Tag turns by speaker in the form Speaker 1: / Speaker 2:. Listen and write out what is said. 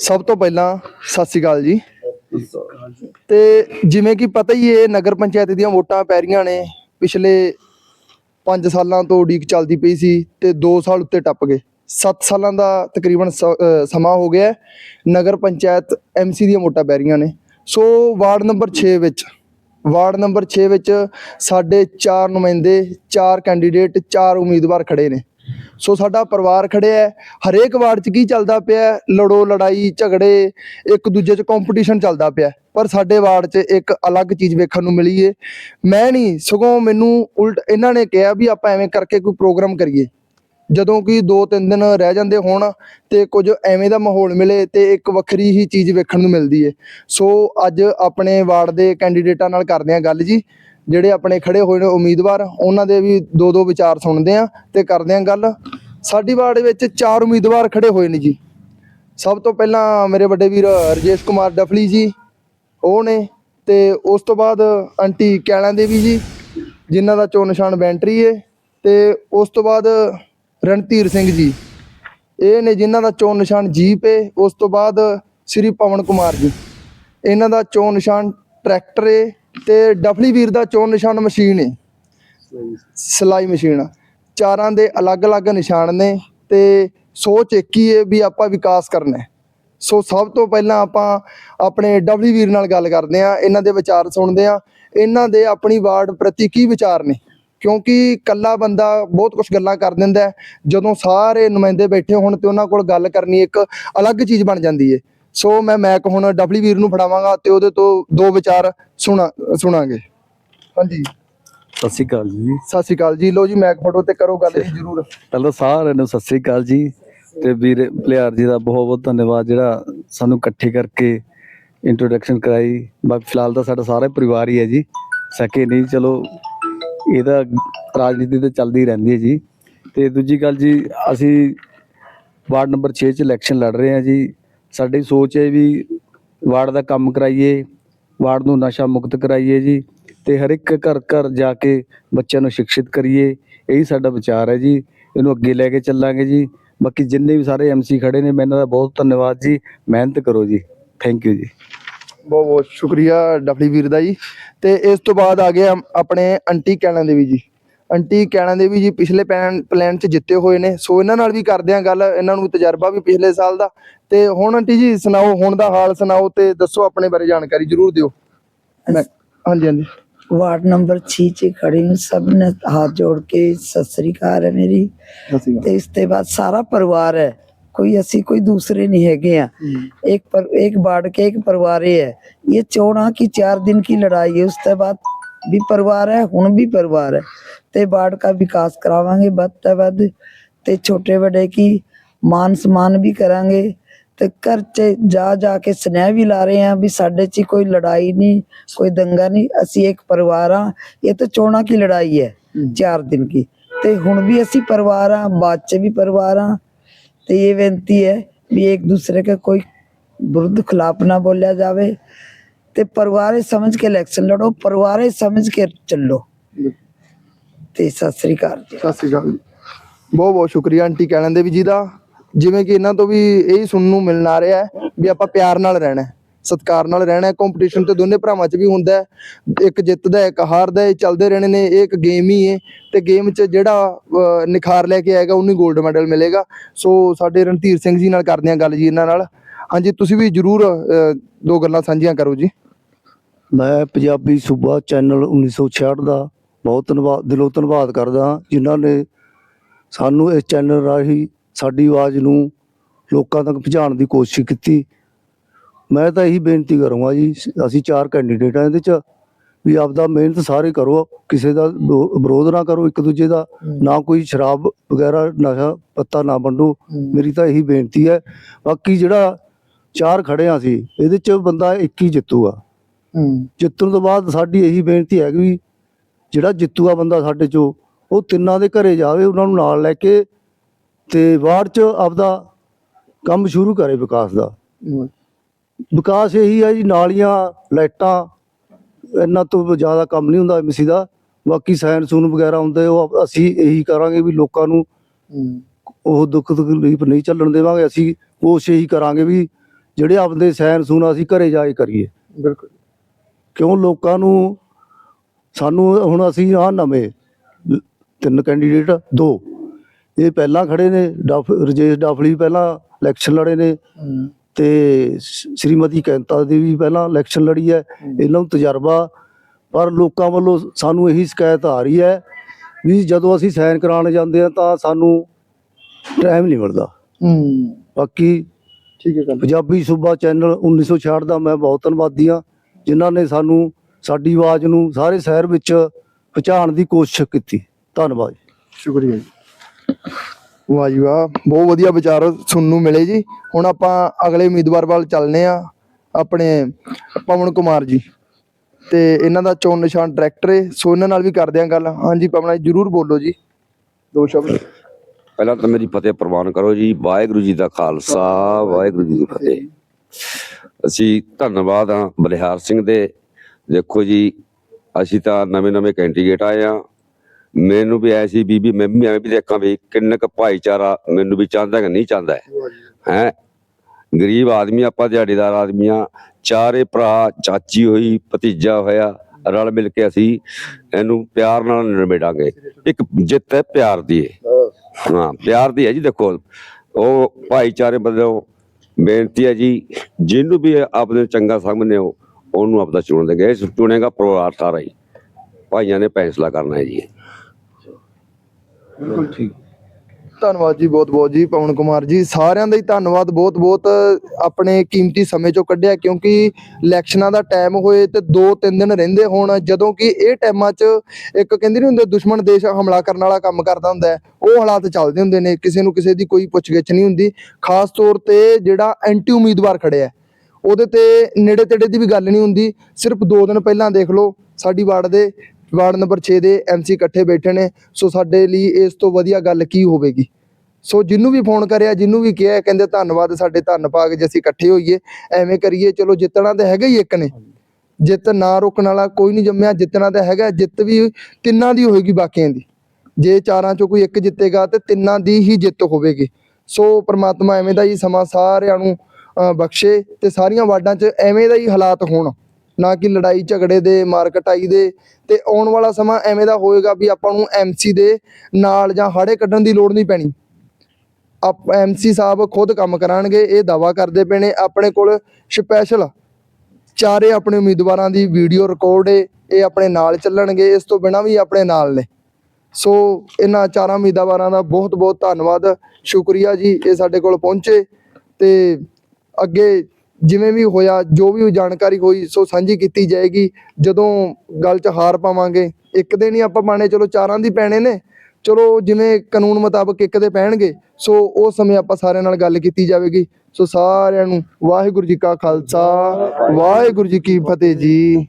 Speaker 1: ਸਭ ਤੋਂ ਪਹਿਲਾਂ ਸਤਿ ਸ਼੍ਰੀ ਅਕਾਲ ਜੀ। ਤੇ ਜਿਵੇਂ ਕਿ ਪਤਾ ਹੀ ਹੈ ਨਗਰ ਪੰਚਾਇਤ ਦੀਆਂ ਵੋਟਾਂ ਪੈ ਰਹੀਆਂ ਨੇ, ਪਿਛਲੇ 5 ਸਾਲਾਂ ਤੋਂ ਉਡੀਕ ਚੱਲਦੀ ਪਈ ਸੀ ਤੇ 2 ਸਾਲ ਉੱਤੇ ਟੱਪ ਗਏ। 7 ਸਾਲਾਂ ਦਾ ਤਕਰੀਬਨ ਸ- ਸਮਾਂ ਹੋ ਗਿਆ ਨਗਰ ਪੰਚਾਇਤ ਐਮਸੀ ਦੀਆਂ ਵੋਟਾਂ ਪੈ ਰਹੀਆਂ ਨੇ। ਸੋ ਵਾਰਡ ਨੰਬਰ 6 ਵਿੱਚ, ਵਾਰਡ ਨੰਬਰ 6 ਵਿੱਚ ਸਾਡੇ ਚਾਰ ਨੁਮਾਇੰਦੇ, ਚਾਰ ਕੈਂਡੀਡੇਟ, ਚਾਰ ਉਮੀਦਵਾਰ ਖੜੇ ਨੇ। ਸੋ ਸਾਡਾ ਪਰਿਵਾਰ ਖੜਿਆ ਹੈ, ਹਰੇਕ ਵਾਰਡ 'ਚ ਕੀ ਚੱਲਦਾ ਪਿਆ ਲੜੋ, ਲੜਾਈ, ਝਗੜੇ, ਇੱਕ ਦੂਜੇ 'ਚ ਕੰਪੀਟੀਸ਼ਨ ਚੱਲਦਾ ਪਿਆ ਪਰ ਸਾਡੇ ਵਾਰਡ 'ਚ ਇੱਕ ਅਲੱਗ ਚੀਜ਼ ਵੇਖਣ ਨੂੰ ਮਿਲੀ ਏ। ਮੈਂ ਨਹੀਂ, ਸਗੋਂ ਮੈਨੂੰ ਉਲਟ ਇਹਨਾਂ ਨੇ ਕਿਹਾ ਵੀ ਆਪਾਂ ਐਵੇਂ ਕਰਕੇ ਕੋਈ ਪ੍ਰੋਗਰਾਮ ਕਰੀਏ। ਜਦੋਂ ਕਿ 2-3 ਦਿਨ ਰਹਿ ਜਾਂਦੇ ਹੋਣ ਤੇ ਕੁਝ ਐਵੇਂ ਦਾ ਮਾਹੌਲ ਮਿਲੇ ਤੇ ਇੱਕ ਵੱਖਰੀ ਹੀ ਚੀਜ਼ ਵੇਖਣ ਨੂੰ ਮਿਲਦੀ ਏ। ਸੋ ਅੱਜ ਆਪਣੇ ਵਾਰਡ ਦੇ ਕੈਂਡੀਡੇਟਾਂ ਨਾਲ ਕਰਦੇ ਹਾਂ ਗੱਲ ਜੀ। ਜਿਹੜੇ ਆਪਣੇ ਖੜੇ ਹੋਏ ਨੇ ਉਮੀਦਵਾਰ, ਉਹਨਾਂ ਦੇ ਵੀ ਦੋ ਦੋ ਵਿਚਾਰ ਸੁਣਦੇ ਆ ਤੇ ਕਰਦੇ ਹਾਂ ਗੱਲ। ਸਾਡੀ ਵਾਰਡ ਵਿੱਚ ਚਾਰ ਉਮੀਦਵਾਰ ਖੜੇ ਹੋਏ ਨੇ ਜੀ। ਸਭ ਤੋਂ ਪਹਿਲਾਂ ਮੇਰੇ ਵੱਡੇ ਵੀਰ ਰਜੇਸ਼ ਕੁਮਾਰ ਡਫਲੀ ਜੀ, ਉਹ ਨੇ ਤੇ ਉਸ ਤੋਂ ਬਾਅਦ ਆਂਟੀ ਕੈਲਾਂ ਦੇਵੀ ਜੀ, ਜਿਨ੍ਹਾਂ ਦਾ ਚੋਣ ਨਿਸ਼ਾਨ ਬੈਂਟਰੀ ਏ ਤੇ ਉਸ ਤੋਂ ਬਾਅਦ ਰਣਧੀਰ ਸਿੰਘ ਜੀ। ਇਹ ਨੇ ਜਿਨ੍ਹਾਂ ਦਾ ਚੋਣ ਨਿਸ਼ਾਨ ਜੀਪ ਏ, ਉਸ ਤੋਂ ਬਾਅਦ ਸ੍ਰੀ ਪਵਨ ਕੁਮਾਰ ਜੀ। ਇਹਨਾਂ ਦਾ ਚੋਣ ਨਿਸ਼ਾਨ ਟਰੈਕਟਰ ਏ ਤੇ ਡਫਲੀ ਵੀਰ ਦਾ ਚੋਣ ਨਿਸ਼ਾਨ ਮਸ਼ੀਨ ਏ। ਸਿਲਾਈ ਮਸ਼ੀਨ। ਚਾਰਾਂ ਦੇ ਅਲੱਗ-ਅਲੱਗ ਨਿਸ਼ਾਨ ਨੇ ਤੇ ਸੋਚ ਇੱਕ ਹੀ ਹੈ ਵੀ ਆਪਾਂ ਵਿਕਾਸ ਕਰਨਾ ਹੈ ਸੋ ਸਭ ਤੋਂ ਪਹਿਲਾਂ ਆਪਾਂ ਆਪਣੇ ਡਬਲੀ ਵੀਰ ਨਾਲ ਗੱਲ ਕਰਦੇ ਆ ਇਹਨਾਂ ਦੇ ਵਿਚਾਰ ਸੁਣਦੇ ਆ। ਇਹਨਾਂ ਦੇ ਆਪਣੀ ਵਾਰਡ ਪ੍ਰਤੀ ਕੀ ਵਿਚਾਰ ਨੇ? ਕਿਉਂਕਿ ਕੱਲਾ ਬੰਦਾ ਬਹੁਤ ਕੁਝ ਗੱਲਾਂ ਕਰ ਦਿੰਦਾ ਹੈ। ਜਦੋਂ ਸਾਰੇ ਨੁਮਾਇੰਦੇ ਬੈਠੇ ਹੋਣ ਤੇ ਉਹਨਾਂ ਕੋਲ ਗੱਲ ਕਰਨੀ ਇੱਕ ਅਲੱਗ ਚੀਜ਼ ਬਣ ਜਾਂਦੀ ਏ। ਸੋ ਮੈਂ ਮੈਕ ਹੁਣ ਡਬਲੀ ਵੀਰ ਨੂੰ ਫੜਾਵਾਂਗਾ ਤੇ ਉਹਦੇ ਤੋਂ ਦੋ ਵਿਚਾਰ ਸੁਣਾ ਸੁਣਾਂਗੇ। ਹਾਂਜੀ।
Speaker 2: ਸਤਿ ਸ਼੍ਰੀ ਅਕਾਲ ਜੀ।
Speaker 1: ਸਤਿ ਸ਼੍ਰੀ ਅਕਾਲ ਜੀ। ਲੋ ਜੀ ਮੈਕ ਫੜੋ ਤੇ ਕਰੋ ਗੱਲ ਜੀ ਜਰੂਰ।
Speaker 2: ਪਹਿਲਾਂ ਸਾਰਿਆਂ ਨੂੰ ਸਤਿ ਸ਼੍ਰੀ ਅਕਾਲ ਜੀ। ਤੇ ਵੀਰ ਭਲਿਆਰ ਜੀ ਦਾ ਬਹੁਤ ਬਹੁਤ ਧੰਨਵਾਦ ਜਿਹੜਾ ਸਾਨੂੰ ਇਕੱਠੇ ਕਰਕੇ ਇੰਟਰੋਡਕਸ਼ਨ ਕਰਾਈ। ਬਾਕੀ ਫਿਲਹਾਲ ਤਾਂ ਸਾਡਾ ਸਾਰਾ ਪਰਿਵਾਰ ਹੀ ਹੈ ਜੀ। ਸਕੇ ਨਹੀਂ ਚਲੋ ਇਹਦਾ ਰਾਜਨੀਤੀ ਤੇ ਚੱਲਦੀ ਰਹਿੰਦੀ ਹੈ ਜੀ। ਤੇ ਦੂਜੀ ਗੱਲ ਜੀ ਅਸੀਂ ਵਾਰਡ ਨੰਬਰ 6 ਚ ਇਲੈਕਸ਼ਨ ਲੜ ਰਹੇ ਹਾਂ ਜੀ। ਸਾਡੀ ਸੋਚ ਹੈ ਵੀ ਵਾਰਡ ਦਾ ਕੰਮ ਕਰਾਈਏ, ਵਾਰਡ ਨੂੰ ਨਸ਼ਾ ਮੁਕਤ ਕਰਾਈਏ ਜੀ ਤੇ ਹਰ ਇੱਕ ਘਰ ਘਰ ਜਾ ਕੇ ਬੱਚਿਆਂ ਨੂੰ ਸਿੱਖਿਤ ਕਰੀਏ, ਇਹੀ ਸਾਡਾ ਵਿਚਾਰ ਹੈ ਜੀ। ਇਹਨੂੰ ਅੱਗੇ ਲੈ ਕੇ ਚੱਲਾਂਗੇ ਜੀ। ਬਾਕੀ ਜਿੰਨੇ ਵੀ ਸਾਰੇ ਐਮਸੀ ਖੜੇ ਨੇ, ਮੈਂ ਇਹਨਾਂ ਦਾ ਬਹੁਤ ਧੰਨਵਾਦ ਜੀ। ਮਿਹਨਤ ਕਰੋ ਜੀ। ਥੈਂਕ ਯੂ ਜੀ।
Speaker 1: ਬਹੁਤ ਬਹੁਤ ਸ਼ੁਕਰੀਆ ਡਫਲੀ ਵੀਰ ਦਾ ਜੀ। ਤੇ ਇਸ ਤੋਂ ਬਾਅਦ ਆ ਗਏ ਆਪਣੇ ਆਂਟੀ ਕੈਣਾ ਦੇਵੀ ਜੀ। ਆਂਟੀ ਕਹਿਣਾ ਦੇ ਵੀ ਜੀ ਪਿਛਲੇ ਪੈਨ ਪਲਾਨ 'ਚ ਜਿੱਤੇ ਹੋਏ ਨੇ। ਸੋ ਇਹਨਾਂ ਨਾਲ ਵੀ ਕਰਦੇ ਆ ਗੱਲ ਇਹਨਾਂ ਨੂੰ ਤਜਰਬਾ ਵੀ ਪਿਛਲੇ ਸਾਲ ਦਾ। ਤੇ ਹੁਣ ਆਂਟੀ ਜੀ ਸੁਣਾਓ ਹੁਣ ਦਾ ਹਾਲ ਸੁਣਾਓ ਤੇ ਦੱਸੋ ਆਪਣੇ ਬਾਰੇ ਜਾਣਕਾਰੀ ਜ਼ਰੂਰ ਦਿਓ। ਹਾਂਜੀ ਹਾਂਜੀ।
Speaker 3: ਵਾਰਡ ਨੰਬਰ 6 'ਚ ਖੜੀ ਨੂੰ ਸਭ ਨੇ ਹੱਥ ਜੋੜ ਕੇ ਸਤਿ ਸ੍ਰੀ ਹੈ
Speaker 1: ਮੇਰੀ।
Speaker 3: ਤੇ ਇਸ ਤੇ ਬਾਅਦ ਸਾਰਾ ਪਰਿਵਾਰ ਹੈ। ਕੋਈ ਅਸੀਂ ਕੋਈ ਦੂਸਰੇ ਨਹੀਂ ਹੈਗੇ ਆ। ਇੱਕ ਪਰ ਇੱਕ ਬਾੜ ਕੇ ਇੱਕ ਪਰਿਵਾਰ ਹੈ। ਇਹ ਚੋਣਾ ਕੀ 4 ਦਿਨ ਕੀ ਲੜਾਈ ਹੈ ਉਸ ਤੇ ਬਾਅਦ ਵੀ ਪਰਿਵਾਰ ਹੈ ਹੁਣ ਵੀ ਪਰਿਵਾਰ ਹੈ। ਤੇ ਬਾੜ का विकास करावांगे ਵੱਧ ਤੋਂ ਵੱਧ ਤੇ ਛੋਟੇ ਵੱਡੇ ਕੀ ਮਾਨ ਸਨਮਾਨ ਵੀ ਕਰਾਂਗੇ ਤੇ ਘਰ ਚ ਜਾ ਜਾ ਕੇ ਸੁਨੇਹਾ ਵੀ ਲਾ ਰਹੇ ਆ ਵੀ ਸਾਡੇ ਚ ਕੋਈ ਲੜਾਈ ਨਹੀਂ ਕੋਈ ਦੰਗਾ ਨਹੀਂ ਅਸੀਂ ਇੱਕ ਪਰਿਵਾਰ ਆ ਇਹ ਤਾਂ ਚੋਣਾ ਕੀ ਲੜਾਈ ਹੈ ਚਾਰ ਦਿਨ ਕੀ ਤੇ ਹੁਣ ਵੀ ਅਸੀਂ ਪਰਿਵਾਰ ਆ ਬਾਅਦ ਚ ਵੀ ਪਰਿਵਾਰ ਆ ਤੇ ਇਹ ਬੇਨਤੀ ਹੈ ਵੀ ਇੱਕ ਦੂਸਰੇ ਕੇ ਕੋਈ ਵਿਰੁੱਧ ਖਿਲਾਫ ਨਾ ਬੋਲਿਆ ਜਾਵੇ ਤੇ ਪਰਿਵਾਰੇ ਸਮਝ ਕੇ ਇਲੈਕਸ਼ਨ ਲੜੋ ਪਰਿਵਾਰੇ ਸਮਝ ਕੇ ਚੱਲੋ ਤੇ ਸਤਿ ਸ੍ਰੀ ਅਕਾਲ ਜੀ।
Speaker 1: ਸਤਿ ਸ਼੍ਰੀ ਅਕਾਲ ਜੀ। ਬਹੁਤ ਬਹੁਤ ਸ਼ੁਕਰੀਆ ਆਂਟੀ ਕਹਿਣ ਦੇ ਵੀ ਜੀ ਦਾ। ਜਿਵੇਂ ਕਿ ਇਹਨਾਂ ਤੋਂ ਵੀ ਇਹੀ ਸੁਣਨ ਨੂੰ ਮਿਲਣ ਆ ਰਿਹਾ ਹੈ ਵੀ ਆਪਾਂ ਪਿਆਰ ਨਾਲ ਰਹਿਣਾ ਹੈ ਸਤਿਕਾਰ ਨਾਲ ਰਹਿਣਾ ਹੈ। ਕੰਪੀਟੀਸ਼ਨ ਤੇ ਦੋਨੇ ਭਰਾਵਾਂ 'ਚ ਵੀ ਹੁੰਦਾ ਹੈ। ਇੱਕ ਜਿੱਤਦਾ ਹੈ, ਇੱਕ ਹਾਰਦਾ ਹੈ। ਇਹ ਚੱਲਦੇ ਰਹਿਣੇ ਨੇ ਇਹ ਇੱਕ ਗੇਮ ਹੀ ਹੈ। ਤੇ ਗੇਮ 'ਚ ਜਿਹੜਾ ਅਹ, ਨਿਖਾਰ ਲੈ ਕੇ ਆਏਗਾ ਉਹਨੂੰ 골ਡ ਮੈਡਲ ਮਿਲੇਗਾ। ਸੋ ਸਾਡੇ ਰਣਧੀਰ ਸਿੰਘ ਜੀ ਨਾਲ ਕਰਦੇ ਹਾਂ ਗੱਲ ਜੀ ਇਹਨਾਂ ਨਾਲ। ਹਾਂਜੀ ਤੁਸੀਂ ਵੀ ਜਰੂਰ ਦੋ ਗੱਲਾਂ ਸਾਂਝੀਆਂ ਕਰੋ ਜੀ।
Speaker 4: ਮੈਂ ਪੰਜਾਬੀ ਸੂਬਾ ਚੈਨਲ 1966 ਦਾ ਬਹੁਤ ਧੰਨਵਾਦ ਦਿਲੋਂ ਧੰਨਵਾਦ ਕਰਦਾ ਹਾਂ ਜਿਨ੍ਹਾਂ ਨੇ ਸਾਨੂੰ ਇਸ ਚੈਨਲ ਰਾਹੀਂ ਸਾਡੀ ਆਵਾਜ਼ ਨੂੰ ਲੋਕਾਂ ਤੱਕ ਪਹੁੰਚਾਉਣ ਦੀ ਕੋਸ਼ਿਸ਼ ਕੀਤੀ। ਮੈਂ ਤਾਂ ਇਹੀ ਬੇਨਤੀ ਕਰੂੰਗਾ ਜੀ ਅਸੀਂ ਚਾਰ ਕੈਂਡੀਡੇਟ ਆ ਇਹਦੇ ਚ ਵੀ ਆਪਦਾ ਮਿਹਨਤ ਸਾਰੇ ਕਰੋ ਕਿਸੇ ਦਾ ਵਿਰੋ- ਵਿਰੋਧ ਨਾ ਕਰੋ ਇੱਕ ਦੂਜੇ ਦਾ ਨਾ ਕੋਈ ਸ਼ਰਾਬ ਵਗੈਰਾ ਨਸ਼ਾ ਪੱਤਾ ਨਾ ਵੰਡੋ। ਮੇਰੀ ਤਾਂ ਇਹੀ ਬੇਨਤੀ ਹੈ। ਬਾਕੀ ਜਿਹੜਾ ਚਾਰ ਖੜੇ ਆ ਸੀ ਇਹਦੇ ਚ ਬੰਦਾ ਇੱਕ ਹੀ ਜਿੱਤੂਗਾ। ਜਿੱਤਣ ਤੋਂ ਬਾਅਦ ਸਾਡੀ ਇਹੀ ਬੇਨਤੀ ਹੈ ਵੀ ਜਿਹੜਾ ਜਿੱਤੂਗਾ ਬੰਦਾ ਸਾਡੇ ਚੋਂ ਉਹ ਤਿੰਨਾਂ ਦੇ ਘਰੇ ਜਾਵੇ ਉਹਨਾਂ ਨੂੰ ਨਾਲ ਲੈ ਕੇ ਤੇ ਵਾਰਡ 'ਚ ਆਪਦਾ ਕੰਮ ਸ਼ੁਰੂ ਕਰੇ ਵਿਕਾਸ ਦਾ। ਵਿਕਾਸ ਇਹੀ ਹੈ ਜੀ ਨਾਲੀਆਂ ਲਾਈਟਾਂ ਇਹਨਾਂ ਤੋਂ ਜ਼ਿਆਦਾ ਕੰਮ ਨਹੀਂ ਹੁੰਦਾ ਐਮਸੀ ਦਾ। ਬਾਕੀ ਸਾਇਨ ਸੂਨ ਵਗੈਰਾ ਹੁੰਦੇ ਉਹ ਅਸੀਂ ਇਹੀ ਕਰਾਂਗੇ ਵੀ ਲੋਕਾਂ ਨੂੰ ਉਹ ਦੁੱਖ ਤਕਲੀਫ ਨਹੀਂ ਚੱਲਣ ਦੇਵਾਂਗੇ ਅਸੀਂ ਕੋਸ਼ਿਸ਼ ਇਹੀ ਕਰਾਂਗੇ ਵੀ ਜਿਹੜੇ ਆਪਦੇ ਸੈਨ ਸੂਨ ਅਸੀਂ ਘਰੇ ਜਾ ਕੇ ਕਰੀਏ।
Speaker 1: ਬਿਲਕੁਲ।
Speaker 4: ਕਿਉਂ ਲੋਕਾਂ ਨੂੰ ਸਾਨੂੰ ਹੁਣ ਅਸੀਂ ਆ ਨਵੇਂ ਤਿੰਨ ਕੈਂਡੀਡੇਟ ਦੋ। ਇਹ ਪਹਿਲਾਂ ਖੜੇ ਨੇ ਡਫ ਰਜੇਸ਼ ਡਾਫਲੀ ਪਹਿਲਾਂ ਇਲੈਕਸ਼ਨ ਲੜੇ ਨੇ। ਤੇ ਸ਼੍ਰੀਮਤੀ ਕੈਂਤਾ ਦੀ ਵੀ ਪਹਿਲਾਂ ਇਲੈਕਸ਼ਨ ਲੜੀ ਹੈ। ਇਹਨਾਂ ਨੂੰ ਤਜਰਬਾ। ਪਰ ਲੋਕਾਂ ਵੱਲੋਂ ਸਾਨੂੰ ਇਹੀ ਸ਼ਿਕਾਇਤ ਆ ਰਹੀ ਹੈ ਵੀ ਜਦੋਂ ਅਸੀਂ ਸਾਈਨ ਕਰਾਉਣ ਜਾਂਦੇ ਆ ਤਾਂ ਸਾਨੂੰ ਟਾਈਮ ਨਹੀਂ ਮਿਲਦਾ।
Speaker 1: ਹੂੰ।
Speaker 4: ਬਾਕੀ
Speaker 1: ਠੀਕ ਹੈ ਗੱਲ।
Speaker 4: ਪੰਜਾਬੀ ਸੂਬਾ ਚੈਨਲ 1966 ਦਾ ਮੈਂ ਬਹੁਤ ਧੰਨਵਾਦੀ ਹਾਂ ਜਿਨ੍ਹਾਂ ਨੇ ਸਾਨੂੰ ਸਾਡੀ ਆਵਾਜ਼ ਨੂੰ ਸਾਰੇ ਸ਼ਹਿਰ ਵਿੱਚ ਪਹੁੰਚਾਉਣ ਦੀ ਕੋਸ਼ਿਸ਼ ਕੀਤੀ। ਧੰਨਵਾਦ
Speaker 1: ਸ਼ੁਕਰੀਆ ਜੀ। ਵਾਹ ਜੀ ਵਾਹ ਬਹੁਤ ਵਧੀਆ ਵਿਚਾਰ ਸੁਣਨ ਨੂੰ ਮਿਲੇ ਜੀ। ਹੁਣ ਆਪਾਂ ਅਗਲੇ ਉਮੀਦਵਾਰ ਵੱਲ ਚੱਲਨੇ ਆ ਆਪਣੇ ਪਵਨ ਕੁਮਾਰ ਜੀ। ਤੇ ਇਹਨਾਂ ਦਾ ਚੋਣ ਨਿਸ਼ਾਨ ਡਾਇਰੈਕਟਰ ਹੈ ਸੋ ਇਹਨਾਂ ਨਾਲ ਵੀ ਕਰਦੇ ਆ ਗੱਲ। ਹਾਂਜੀ ਪਵਨ ਜੀ ਜਰੂਰ ਬੋਲੋ ਜੀ। ਦੋ ਸ਼ਬਦ।
Speaker 5: ਪਹਿਲਾਂ ਤਾਂ ਮੇਰੀ ਫਤਿਹ ਪ੍ਰਵਾਨ ਕਰੋ ਜੀ। ਵਾਹਿਗੁਰੂ ਜੀ ਦਾ ਖਾਲਸਾ ਵਾਹਿਗੁਰੂ ਜੀ ਦੀ ਫਤਿਹ। ਅਸੀਂ ਧੰਨਵਾਦ ਹਾਂ ਬਲਿਹਾਰ ਸਿੰਘ ਦੇ ਦੇਖੋ ਜੀ, ਅਸੀਂ ਤਾਂ ਨਵੇਂ ਨਵੇਂ ਕੈਂਡੀਡੇਟ ਆਏ ਆ ਮੈਨੂੰ ਵੀ ਐ ਸੀ ਬੀਬੀ ਮੈਂ ਵੀ ਐਵੇਂ ਵੀ ਦੇਖਾਂ ਵੀ ਕਿੰਨਾ ਕੁ ਭਾਈਚਾਰਾ ਮੈਨੂੰ ਵੀ ਚਾਹੁੰਦਾ ਕਿ ਨਹੀਂ ਚਾਹੁੰਦਾ ਹੈ। ਗਰੀਬ ਆਦਮੀ, ਆਪਾਂ ਦਿਹਾੜੀਦਾਰ ਆਦਮੀ ਆ ਚਾਰੇ ਭਰਾ, ਚਾਚੀ ਹੋਈ, ਭਤੀਜਾ ਹੋਇਆ, ਰਲ ਮਿਲ ਕੇ ਅਸੀਂ ਇਹਨੂੰ ਪਿਆਰ ਨਾਲ ਨਿਬੇੜਾਂਗੇ। ਇੱਕ ਜਿੱਤ ਹੈ ਪਿਆਰ ਦੀ ਹਾਂ, ਪਿਆਰ ਦੀ ਹੈ ਜੀ, ਦੇਖੋ। ਉਹ ਭਾਈਚਾਰੇ ਵੱਲੋਂ ਬੇਨਤੀ ਹੈ ਜੀ, ਜਿਹਨੂੰ ਵੀ ਆਪਣੇ ਚੰਗਾ ਸਮਝਦੇ ਹੋ ਉਹਨੂੰ ਆਪਦਾ ਚੁਣ ਦੇਗੇ ਇਸ ਚੁਣੇਗਾ ਪਰਿਵਾਰ ਸਾਰਾ ਹੀ। ਭਾਈਆਂ ਨੇ ਫੈਸਲਾ ਕਰਨਾ ਹੈ ਜੀ।
Speaker 1: ਬਿਲਕੁਲ ਠੀਕ। ਧੰਨਵਾਦ ਜੀ ਬਹੁਤ ਬਹੁਤ ਜੀ ਪਵਨ ਕੁਮਾਰ ਜੀ। ਸਾਰਿਆਂ ਦਾ ਹੀ ਧੰਨਵਾਦ ਬਹੁਤ ਬਹੁਤ ਆਪਣੇ ਕੀਮਤੀ ਸਮੇਂ ਚੋਂ ਕੱਢਿਆ ਕਿਉਂਕਿ ਇਲੈਕਸ਼ਨਾਂ ਦਾ ਟਾਈਮ ਹੋਏ ਤੇ 2-3 ਦਿਨ ਰਹਿੰਦੇ ਹੋਣ ਜਦੋਂ ਕਿ ਇਹ ਟਾਈਮਾਂ 'ਚ ਇੱਕ ਕਹਿੰਦੇ ਨਹੀਂ ਹੁੰਦੇ ਦੁਸ਼ਮਣ ਦੇਸ਼ ਹਮਲਾ ਕਰਨ ਵਾਲਾ ਕੰਮ ਕਰਦਾ ਹੁੰਦਾ ਹੈ, ਉਹ ਹਾਲਾਤ ਚੱਲਦੇ ਹੁੰਦੇ ਨੇ ਕਿਸੇ ਨੂੰ ਕਿਸੇ ਦੀ ਕੋਈ ਪੁੱਛਗਿੱਛ ਨਹੀਂ ਹੁੰਦੀ। ਖਾਸ ਤੌਰ ਤੇ ਜਿਹੜਾ ਐਂਟੀ ਉਮੀਦਵਾਰ ਖੜਿਆ ਉਹਦੇ ਤੇ ਨੇੜੇ ਤੇੜੇ ਦੀ ਵੀ ਗੱਲ ਨਹੀਂ ਹੁੰਦੀ। ਸਿਰਫ 2 ਦਿਨ ਪਹਿਲਾਂ ਦੇਖ ਲਓ, ਸਾਡੀ ਵਾਰਡ ਦੇ ਵਾਰਡ ਨੰਬਰ 6 ਦੇ ਐਮਸੀ ਇਕੱਠੇ ਬੈਠੇ ਨੇ। ਸੋ ਸਾਡੇ ਲਈ ਇਸ ਤੋਂ ਵਧੀਆ ਗੱਲ ਕੀ ਹੋਵੇਗੀ? ਸੋ ਜਿਹਨੂੰ ਵੀ ਫੋਨ ਕਰਿਆ ਜਿਹਨੂੰ ਵੀ ਕਿਹਾ, ਕਹਿੰਦੇ ਧੰਨਵਾਦ ਸਾਡੇ ਧੰਨ ਭਾਗ ਜੇ, ਅਸੀਂ ਇਕੱਠੇ ਹੋਈਏ। ਐਵੇਂ ਕਰੀਏ, ਚਲੋ ਜਿੱਤਣਾ ਤਾਂ ਹੈਗਾ ਹੀ ਇੱਕ ਨੇ। ਜਿੱਤ ਨਾ ਰੋਕਣ ਵਾਲਾ ਕੋਈ ਨਹੀਂ ਜੰਮਿਆ, ਜਿੱਤਣਾ ਤਾਂ ਹੈਗਾ, ਜਿੱਤ ਵੀ ਤਿੰਨਾਂ ਦੀ ਹੋਏਗੀ ਬਾਕੀਆਂ ਦੀ। ਜੇ ਚਾਰਾਂ ਚੋਂ ਕੋਈ ਇੱਕ ਜਿੱਤੇਗਾ, ਤੇ ਤਿੰਨਾਂ ਦੀ ਹੀ ਜਿੱਤ ਹੋਵੇਗੀ। ਸੋ ਪ੍ਰਮਾਤਮਾ ਐਵੇਂ ਦਾ ਹੀ ਸਮਾਂ ਸਾਰਿਆਂ ਨੂੰ ਬਖਸ਼ੇ ਤੇ ਸਾਰੀਆਂ ਵਾਰਡਾਂ 'ਚ ਐਵੇਂ ਦਾ ਹੀ ਹਾਲਾਤ ਹੋਣ। ਨਾ ਕਿ ਲੜਾਈ ਝਗੜੇ ਦੇ, ਮਾਰ ਕਟਾਈ ਦੇ ਤੇ ਆਉਣ ਵਾਲਾ ਸਮਾਂ ਐਵੇਂ ਦਾ ਹੋਏਗਾ ਵੀ ਆਪਾਂ ਨੂੰ ਐਮਸੀ ਦੇ ਨਾਲ ਜਾਂ ਹਾੜੇ ਕੱਢਣ ਦੀ ਲੋੜ ਨਹੀਂ ਪੈਣੀ। ਆਪ ਐਮਸੀ ਸਾਹਿਬ ਖੁਦ ਕੰਮ ਕਰਾਂਗੇ ਇਹ ਦਾਵਾ ਕਰਦੇ ਪਏ ਨੇ। ਆਪਣੇ ਕੋਲ ਸਪੈਸ਼ਲ ਚਾਰੇ ਆਪਣੇ ਉਮੀਦਵਾਰਾਂ ਦੀ ਵੀਡੀਓ ਰਿਕਾਰਡ ਏ, ਇਹ ਆਪਣੇ ਨਾਲ ਚੱਲਣਗੇ, ਇਸ ਤੋਂ ਬਿਨਾਂ ਵੀ ਆਪਣੇ ਨਾਲ ਨੇ। ਸੋ ਇਹਨਾਂ ਚਾਰਾਂ ਉਮੀਦਵਾਰਾਂ ਦਾ ਬਹੁਤ ਬਹੁਤ ਧੰਨਵਾਦ। ਸ਼ੁਕਰੀਆ ਜੀ, ਇਹ ਸਾਡੇ ਕੋਲ ਪਹੁੰਚੇ ਤੇ ਅੱਗੇ ਜਿਵੇਂ ਵੀ ਹੋਇਆ, ਜੋ ਵੀ ਜਾਣਕਾਰੀ ਹੋਈ, ਸੋ ਸਾਂਝੀ ਕੀਤੀ ਜਾਏਗੀ। ਜਦੋਂ ਗੱਲ 'ਚ ਹਾਰ ਪਾਵਾਂਗੇ, ਇੱਕ ਦੇ ਨਹੀਂ ਆਪਾਂ ਪਾਣੇ ਚਲੋ ਚਾਰਾਂ ਦੀ ਪੈਣੇ ਨੇ। ਚਲੋ ਜਿਵੇਂ ਕਾਨੂੰਨ ਮੁਤਾਬਕ ਇੱਕ ਦੇ ਪੈਣਗੇ, ਸੋ ਉਸ ਸਮੇਂ ਆਪਾਂ ਸਾਰਿਆਂ ਨਾਲ ਗੱਲ ਕੀਤੀ ਜਾਵੇਗੀ। ਸੋ ਸਾਰਿਆਂ ਨੂੰ ਵਾਹਿਗੁਰੂ ਜੀ ਕਾ ਖਾਲਸਾ, ਵਾਹਿਗੁਰੂ ਜੀ ਕੀ ਫਤਿਹ ਜੀ।